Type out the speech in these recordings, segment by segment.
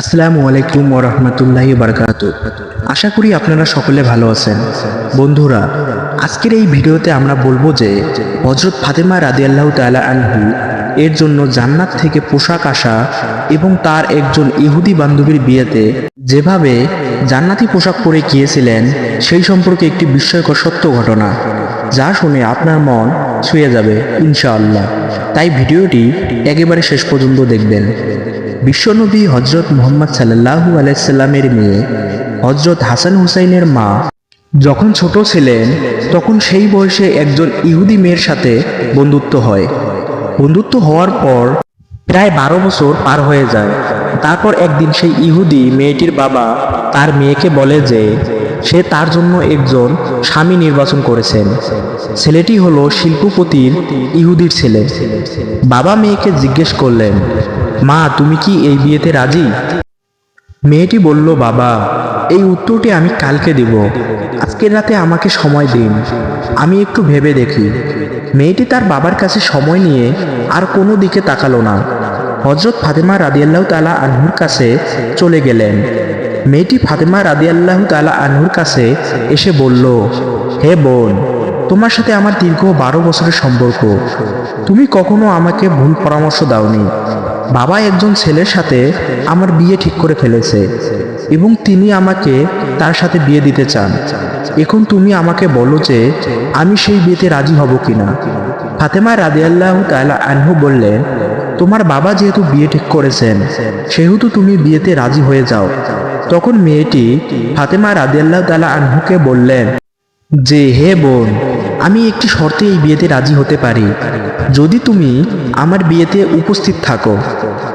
আসসালামু আলাইকুম ও রহমতুল্লাহ বারকাত। আশা করি আপনারা সকলে ভালো আছেন। বন্ধুরা, আজকের এই ভিডিওতে আমরা বলব যে হজরত ফাতেমা রাদিয়াল্লাহু তাআলা আনহু এর জন্য জান্নাত থেকে পোশাক আসা এবং তার একজন ইহুদি বান্ধবীর বিয়েতে যেভাবে জান্নাতি পোশাক পরে গিয়েছিলেন, সেই সম্পর্কে একটি বিস্ময়কর সত্য ঘটনা, যা শুনে আপনার মন ছুঁয়ে যাবে, ইনশাআল্লাহ। তাই ভিডিওটি একেবারে শেষ পর্যন্ত দেখবেন। বিশ্বনবী হজরত মোহাম্মদ সাল্লাহু আলাইসাল্লামের মেয়ে হজরত হাসান হুসাইনের মা যখন ছোট ছিলেন, তখন সেই বয়সে একজন ইহুদি মেয়ের সাথে বন্ধুত্ব হয়। বন্ধুত্ব হওয়ার পর প্রায় বারো বছর পার হয়ে যায়। তারপর একদিন সেই ইহুদি মেয়েটির বাবা তার মেয়েকে বলে যে, সে তার জন্য একজন স্বামী নির্বাচন করেছেন। ছেলেটি হলো শিল্পপতির ইহুদির ছেলে। বাবা মেয়েকে জিজ্ঞেস করলেন মা, তুমি কি এই বিয়েতে রাজি? মেয়েটি বলল, বাবা, এই উত্তরটি আমি কালকে দিব। আজকের রাতে আমাকে সময় দিন। আমি একটু ভেবে দেখি। মেয়েটি তার বাবার কাছে সময় নিয়ে আর কোনো দিকে তাকালো না। হজরত ফাতেমা রাদিয়াল্লাহু তালা আনহুর কাছে চলে গেলেন। মেয়েটি ফাতেমা রাদিয়াল্লাহু তালা আনহুর কাছে এসে বলল, হে বোন, তোমার সাথে আমার দীর্ঘ বারো বছরের সম্পর্ক। তুমি কখনো আমাকে ভুল পরামর্শ দাওনি। বাবা একজন ছেলের সাথে আমার বিয়ে ঠিক করে ফেলেছে এবং তিনি আমাকে তার সাথে বিয়ে দিতে চান। এখন তুমি আমাকে বলো যে আমি সেই বিয়েতে রাজি হব কিনা। ফাতেমা রাদিয়াল্লাহু তাআলা আনহু বললেন, তোমার বাবা যেহেতু বিয়ে ঠিক করেছেন, সেহেতু তুমি বিয়েতে রাজি হয়ে যাও। তখন মেয়েটি ফাতেমা রাদিয়াল্লাহু তাআলা আনহুকে বললেন, যে হে বোন আমি একটি শর্তে এই বিয়েতে রাজি হতে পারি। যদি তুমি আমার বিয়েতে উপস্থিত থাকো,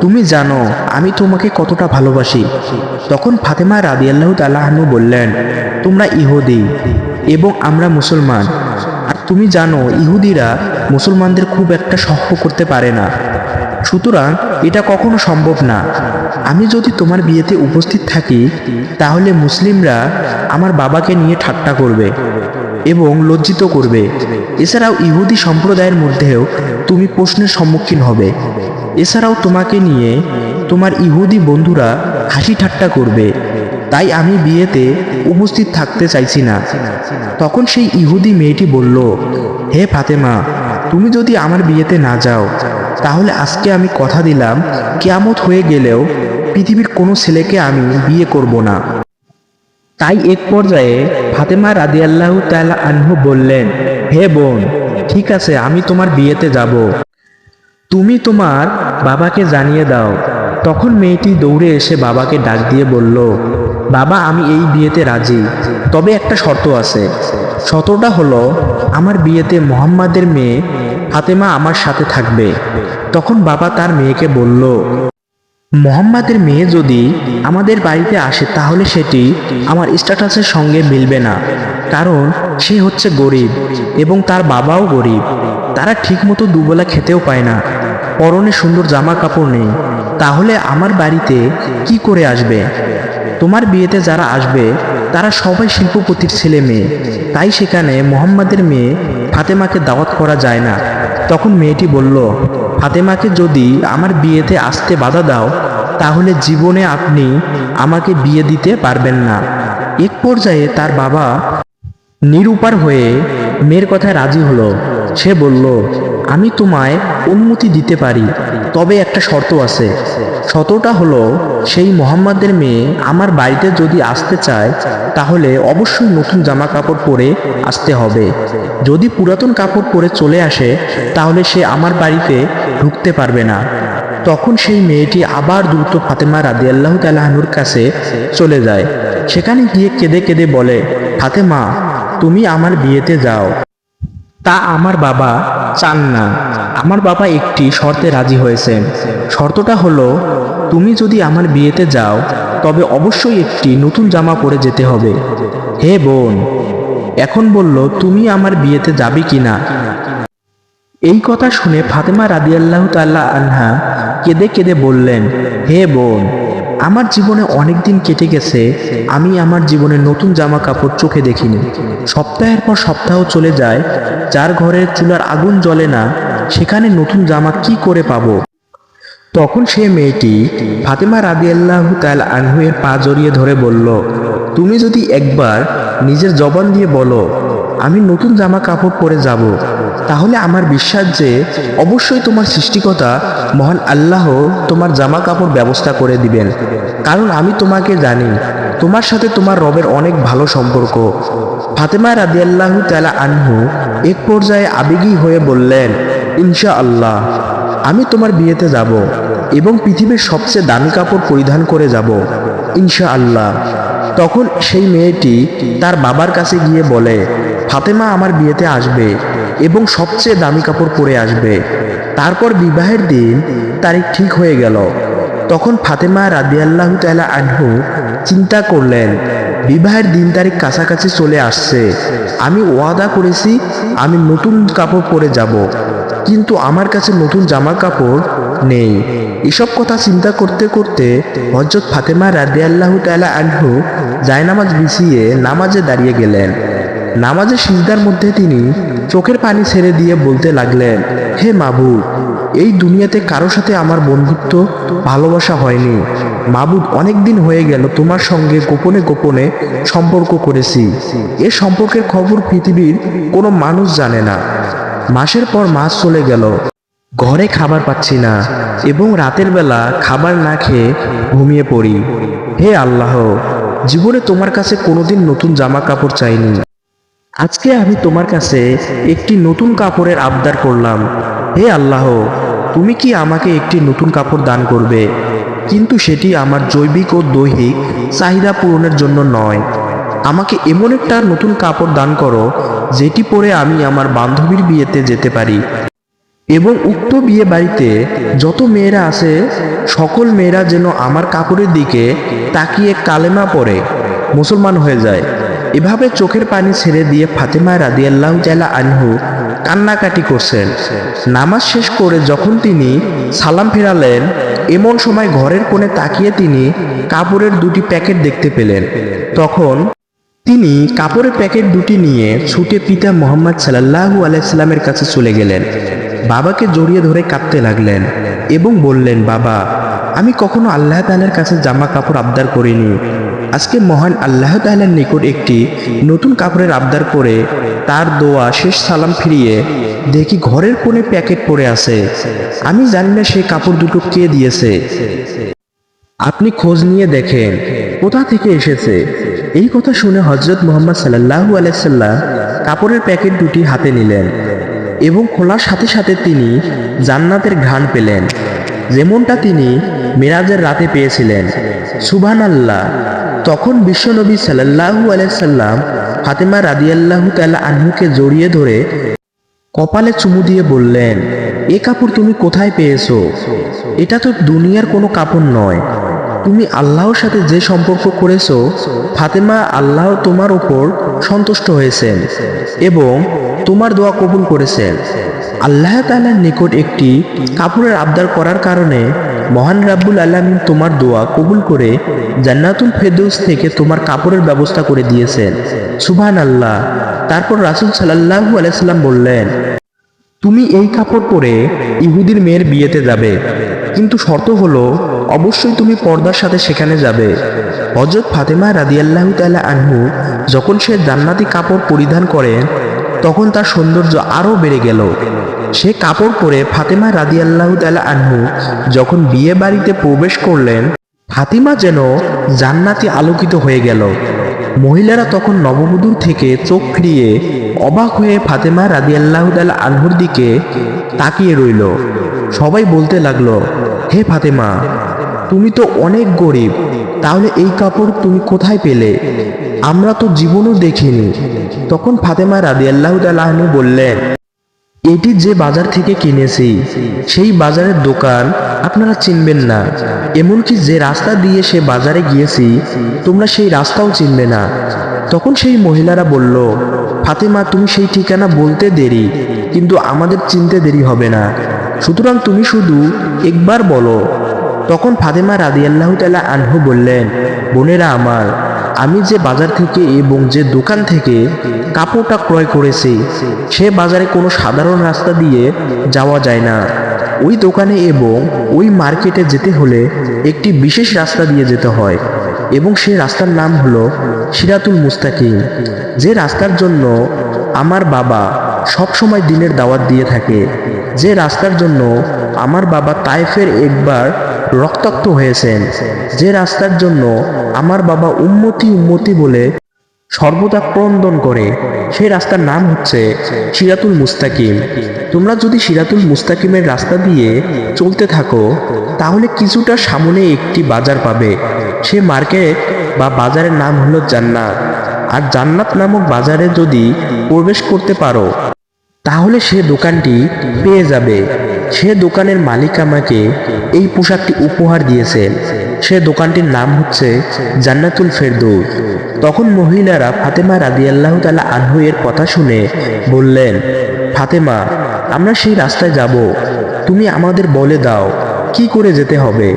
তুমি জানো আমি তোমাকে কতটা ভালোবাসি। তখন ফাতেমা রাদিয়াল্লাহু তালাহানু বললেন, তোমরা ইহুদি এবং আমরা মুসলমান। আর তুমি জানো ইহুদিরা মুসলমানদের খুব একটা সহ্য করতে পারে না। সুতরাং এটা কখনো সম্ভব না। আমি যদি তোমার বিয়েতে উপস্থিত থাকি, তাহলে মুসলিমরা আমার বাবাকে নিয়ে ঠাট্টা করবে। এবং লজ্জিত করবে। এছাড়াও ইহুদি সম্প্রদায়ের মধ্যেও তুমি প্রশ্নের সম্মুখীন হবে। এছাড়াও তোমাকে নিয়ে তোমার ইহুদি বন্ধুরা হাসি ঠাট্টা করবে। তাই আমি বিয়েতে উপস্থিত থাকতে চাইছি না। তখন সেই ইহুদি মেয়েটি বলল, হে ফাতেমা, তুমি যদি আমার বিয়েতে না যাও, তাহলে আজকে আমি কথা দিলাম, কেয়ামত হয়ে গেলেও পৃথিবীর কোনো ছেলেকে আমি বিয়ে করব না। তাই এক পর্যায়ে ফাতেমা রাদিয়াল্লাহু তাআলা আনহু বললেন, হে বোন, ঠিক আছে, আমি তোমার বিয়েতে যাব। তুমি তোমার বাবাকে জানিয়ে দাও। তখন মেয়েটি দৌড়ে এসে বাবাকে ডাক দিয়ে বলল, বাবা, আমি এই বিয়েতে রাজি। তবে একটা শর্ত আছে। শর্তটা হলো, আমার বিয়েতে মোহাম্মদের মেয়ে ফাতেমা আমার সাথে থাকবে। তখন বাবা তার মেয়েকে বলল মোহাম্মদের মেয়ে যদি আমাদের বাড়িতে আসে, তাহলে সেটি আমার স্ট্যাটাসের সঙ্গে মিলবে না। কারণ সে হচ্ছে গরিব এবং তার বাবাও গরিব। তারা ঠিকমতো দুবেলা খেতেও পায় না। পরনে সুন্দর জামা কাপড় নেই। তাহলে আমার বাড়িতে কি করে আসবে? তোমার বিয়েতে যারা আসবে, তারা সবাই শিল্পপতির ছেলে মেয়ে। তাই সেখানে মোহাম্মদের মেয়ে ফাতেমাকে দাওয়াত করা যায় না। তখন মেয়েটি বলল ফাতেমাকে যদি আমার বিয়েতে আসতে বাধা দাও, তাহলে জীবনে আপনি আমাকে বিয়ে দিতে পারবেন না। এক পর্যায়ে তার বাবা নিরুপার হয়ে মেয়ের কথায় রাজি হলো। সে বলল, আমি তোমায় অনুমতি দিতে পারি, তবে একটা শর্ত আছে। শর্তটা হলো সেই মোহাম্মদের মেয়ে আমার বাড়িতে যদি আসতে চায়, তাহলে অবশ্যই নতুন জামা কাপড় পরে আসতে হবে। যদি পুরাতন কাপড় পরে চলে আসে, তাহলে সে আমার বাড়িতে ঢুকতে পারবে না। তখন সেই মেয়েটি আবার দ্রুত ফাতেমা রাদিয়াল্লাহু তালাহানুর কাছে চলে যায়। সেখানে গিয়ে কেঁদে কেঁদে বলে, ফাতেমা, তুমি আমার বিয়েতে যাও। তা আমার বাবা চান না। আমার বাবা একটি শর্তে রাজি হয়েছেন শর্তটা হলো, তুমি যদি আমার বিয়েতে যাও, তবে অবশ্যই একটি নতুন জামা পরে যেতে হবে। হে বোন, এখন বলল, তুমি আমার বিয়েতে যাবে কিনা? এই কথা শুনে ফাতেমা রাদিয়াল্লাহু তাআলা আনহা কেঁদে কেঁদে বললেন, হে বোন আমার জীবনে অনেক দিন কেটে গেছে, আমি আমার জীবনে নতুন জামা কাপড় চোখে দেখিনি। সপ্তাহের পর সপ্তাহ চলে যায়, যার ঘরে চুলার আগুন জ্বলে না, সেখানে নতুন জামা কি করে পাবো? তখন সে মেয়েটি ফাতেমা রাদিয়াল্লাহ তাল আনহুয়ের পা জড়িয়ে ধরে বলল, তুমি যদি একবার নিজের জবান দিয়ে বলো, আমি নতুন জামা কাপড় পরে যাব। তাহলে আমার বিশ্বাস যে অবশ্যই তোমার সৃষ্টিকতা মহান আল্লাহ তোমার জামা কাপড় ব্যবস্থা করে দিবেন। কারণ আমি তোমাকে জানি, তোমার সাথে তোমার রবের অনেক ভালো সম্পর্ক। ফাতেমা রাদিয়াল্লাহু তালা আনহু এক পর্যায়ে আবেগী হয়ে বললেন ইনশা আল্লাহ আমি তোমার বিয়েতে যাব এবং পৃথিবীর সবচেয়ে দামি কাপড় পরিধান করে যাব ইনশা আল্লাহ তখন সেই মেয়েটি তার বাবার কাছে গিয়ে বলে, ফাতেমা, আমার বিয়েতে আসবে। এবং সবচেয়ে দামি কাপড় পরে আসবে। তারপর বিবাহের দিন তারিখ ঠিক হয়ে গেল। তখন ফাতেমা রাদিয়াল্লাহু তাআলা আনহু চিন্তা করলেন, বিবাহের দিন তারিখ কাছাকাছি চলে আসছে। আমি ওয়াদা করেছি, আমি নতুন কাপড় পরে যাব। কিন্তু আমার কাছে নতুন জামা কাপড় নেই। এসব কথা চিন্তা করতে করতে হজরত ফাতেমা রাদিয়াল্লাহু তাআলা আনহু জায়নামাজ বিছিয়ে নামাজে দাঁড়িয়ে গেলেন। নামাজের সিজদার মধ্যে তিনি চোখের পানি ছেড়ে দিয়ে বলতে লাগলেন, হে মাবুদ, এই দুনিয়াতে কারও সাথে আমার বন্ধুত্ব, ভালোবাসা হয়নি। মাবুদ অনেক দিন হয়ে গেল তোমার সঙ্গে গোপনে গোপনে সম্পর্ক করেছি। এ সম্পর্কের খবর পৃথিবীর কোনো মানুষ জানে না। মাসের পর মাস চলে গেল। ঘরে খাবার পাচ্ছি না এবং রাতের বেলা খাবার না খেয়ে ঘুমিয়ে পড়ি। হে আল্লাহ, জীবনে তোমার কাছে কোনোদিন নতুন জামা কাপড় চাইনি। আজকে আমি তোমার কাছে একটি নতুন কাপড়ের আবদার করলাম। হে আল্লাহ, তুমি কি আমাকে একটি নতুন কাপড় দান করবে? কিন্তু সেটি আমার জৈবিক ও দৈহিক চাহিদা পূরণের জন্য নয়। আমাকে এমন একটা নতুন কাপড় দান করো, যেটি পরে আমি আমার বান্ধবীর বিয়েতে যেতে পারি। এবং উক্ত বিয়ে বাড়িতে যত মেয়েরা আছে, সকল মেয়েরা যেন আমার কাপড়ের দিকে তাকিয়ে কালেমা পরে মুসলমান হয়ে যায়। এভাবে চোখের পানি ছেড়ে দিয়ে ফাতেমা রাদিয়াল্লাহু তাআলা আনহু কান্নাকাটি করছেন। নামাজ শেষ করে যখন তিনি সালাম ফেরালেন, এমন সময় ঘরের কোণে তাকিয়ে তিনি কাপড়ের দুটি প্যাকেট দেখতে পেলেন। তখন তিনি কাপড়ের প্যাকেট দুটি নিয়ে ছুটে পিতা মোহাম্মদ সাল্লাহু আলাইসাল্লামের কাছে চলে গেলেন। বাবাকে জড়িয়ে ধরে কাঁদতে লাগলেন এবং বললেন, বাবা, আমি কখনো আল্লাহ তাআলার কাছে জামা কাপড় আবদার করিনি। আজকে মহান আল্লাহ তাআলার নিকট একটি নতুন কাপড়ের আবদার করে তার দোয়া, শেষ সালাম ফিরিয়ে দেখি ঘরের কোণে প্যাকেট পড়ে আছে। আমি জানি না সেই কাপড় দুটো কে দিয়েছে। আপনি খোঁজ নিয়ে দেখেন, কোথা থেকে এসেছে? এই কথা শুনে হজরত মোহাম্মদ সাল্লাহু আলাইসাল্লাম কাপড়ের প্যাকেট দুটি হাতে নিলেন এবং খোলার সাথে সাথে তিনি জান্নাতের ঘ্রাণ পেলেন, যেমনটা তিনি মেরাজের রাতে পেয়েছিলেন। সুবহান আল্লাহ তখন বিশ্বনবী সাল্লাহু আলাইসাল্লাম ফাতেমা রাদিয়াল্লাহু তাল্লাহ আনহুকে জড়িয়ে ধরে কপালে চুমু দিয়ে বললেন, এ কাপড় তুমি কোথায় পেয়েছ? এটা তো দুনিয়ার কোনো কাপড় নয়। তুমি আল্লাহর সাথে যে সম্পর্ক করেছ, ফাতেমা আল্লাহ তোমার উপর সন্তুষ্ট হয়েছেন এবং তোমার দোয়া কবুল করেছেন। আল্লাহ তাআলার নিকট একটি কাপড়ের আবদার করার কারণে মহান রাব্বুল আলামিন তোমার দোয়া কবুল করে জান্নাতুল ফেরদৌস থেকে তোমার কাপড়ের ব্যবস্থা করে দিয়েছেন। সুবহান আল্লাহ তারপর রাসূল সাল্লাল্লাহু আলাইসাল্লাম বললেন, তুমি এই কাপড় পরে ইহুদির মেয়ের বিয়েতে যাবে। কিন্তু শর্ত হলো অবশ্যই তুমি পর্দার সাথে সেখানে যাবে। হজরত ফাতেমা রাদিয়াল্লাহু তাআলা আনহু যখন সে জান্নাতি কাপড় পরিধান করেন তখন তার সৌন্দর্য আরও বেড়ে গেল। সে কাপড় পরে ফাতেমা রাদিয়াল্লাহু তাআলা আনহু যখন বিয়ে বাড়িতে প্রবেশ করলেন, ফাতিমা যেন জান্নাতি আলোকিত হয়ে গেল। মহিলারা তখন নববধূর থেকে চোখ ফিরিয়ে অবাক হয়ে ফাতেমা রাদিয়াল্লাহ তাআলা আনহুর দিকে তাকিয়ে রইল। সবাই বলতে লাগল, হে ফাতেমা তুমি তো অনেক গরিব, তাহলে এই কাপড় তুমি কোথায় পেলে? আমরা তো জীবনও দেখিনি। তখন ফাতেমা তাআলা আনহু বললেন, এটি যে বাজার থেকে কিনেছি, সেই বাজারের দোকান আপনারা চিনবেন না। এমনকি যে রাস্তা দিয়ে সে বাজারে গিয়েছি, তোমরা সেই রাস্তাও চিনবে না। তখন সেই মহিলারা বলল, ফাতেমা, তুমি সেই ঠিকানা বলতে দেরি, কিন্তু আমাদের চিনতে দেরি হবে না। সুতরাং তুমি শুধু একবার বলো তখন ফাতেমা রাদিয়াল্লাহু তাআলা আনহু বললেন, বোনেরা আমার, আমি যে বাজার থেকে এবং যে দোকান থেকে কাপড়টা ক্রয় করেছি, সে বাজারে কোনো সাধারণ রাস্তা দিয়ে যাওয়া যায় না। ওই দোকানে এবং ওই মার্কেটে যেতে হলে একটি বিশেষ রাস্তা দিয়ে যেতে হয় এবং সেই রাস্তার নাম হলো সিরাতুল মুস্তাকিম। যে রাস্তার জন্য আমার বাবা সব সময় দিনের দাওয়াত দিয়ে থাকে, যে রাস্তার জন্য আমার বাবা তাইফের একবার রক্তাক্ত হয়েছেন। যে রাস্তার জন্য আমার বাবা উন্মতি উন্মতি বলে সর্বদা ক্রন্দন করে সেই রাস্তার নাম হচ্ছে সিরাতুল মুস্তাকিম। তোমরা যদি সিরাতুল মুস্তাকিমের রাস্তা দিয়ে চলতে থাকো, তাহলে কিছুটা সামনে একটি বাজার পাবে। সে মার্কেট বা বাজারের নাম হলো জান্নাত। আর জান্নাত নামক বাজারে যদি প্রবেশ করতে পারো, তাহলে সে দোকানটি পেয়ে যাবে। সে দোকানের মালিক আমাকে এই পোশাকটি উপহার দিয়েছেন সে দোকানটির নাম হচ্ছে জান্নাতুল ফেরদৌস। তখন মহিলারা ফাতেমা রাদিয়াল্লাহু তাআলা আনহু এর কথা শুনে বললেন, ফাতেমা, আমরা সেই রাস্তায় যাব। তুমি আমাদের বলে দাও, কি করে যেতে হবে?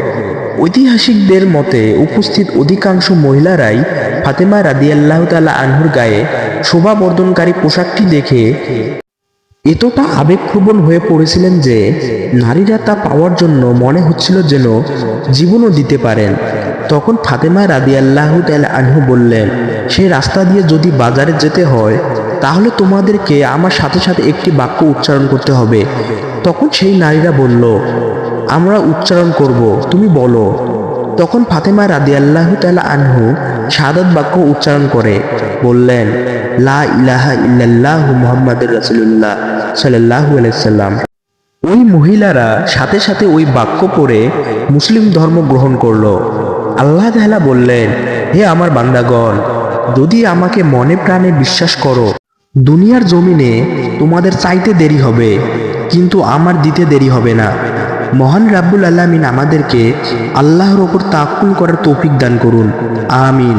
ঐতিহাসিকদের মতে উপস্থিত অধিকাংশ মহিলারাই ফাতেমা রাদিয়াল্লাহু তাআলা আনহুর গায়ে শোভাবর্ধনকারী পোশাকটি দেখে এতটা আবেগপ্রবণ হয়ে পড়েছিলেন যে নারীরা তা পাওয়ার জন্য মনে হচ্ছিল যেন জীবনও দিতে পারেন। তখন ফাতেমা রাদি আল্লাহ আনহু বললেন সেই রাস্তা দিয়ে যদি বাজারে যেতে হয়, তাহলে তোমাদেরকে আমার সাথে সাথে একটি বাক্য উচ্চারণ করতে হবে। তখন সেই নারীরা বলল, আমরা উচ্চারণ করব, তুমি বলো। তখন ফাতেমা রাদি আল্লাহ আনহু সাদাত বাক্য উচ্চারণ করে বললেন, লা ইলাহা ইল্লাল্লাহ মুহাম্মাদুর রাসূলুল্লাহ সাল্লাল্লাহু আলাইহি সাল্লাম। ওই মহিলারা সাথে সাথে ওই বাক্য পড়ে মুসলিম ধর্ম গ্রহণ করল। আল্লাহ তাআলা বললেন, হে আমার বান্দাগণ, যদি আমাকে মনে প্রাণে বিশ্বাস করো, দুনিয়ার জমিনে তোমাদের চাইতে দেরি হবে, কিন্তু আমার দিতে দেরি হবে না। মহান রাব্বুল আলামিন আমাদেরকে আল্লাহর ওপর তাকুল করার তৌফিক দান করুন। আমিন।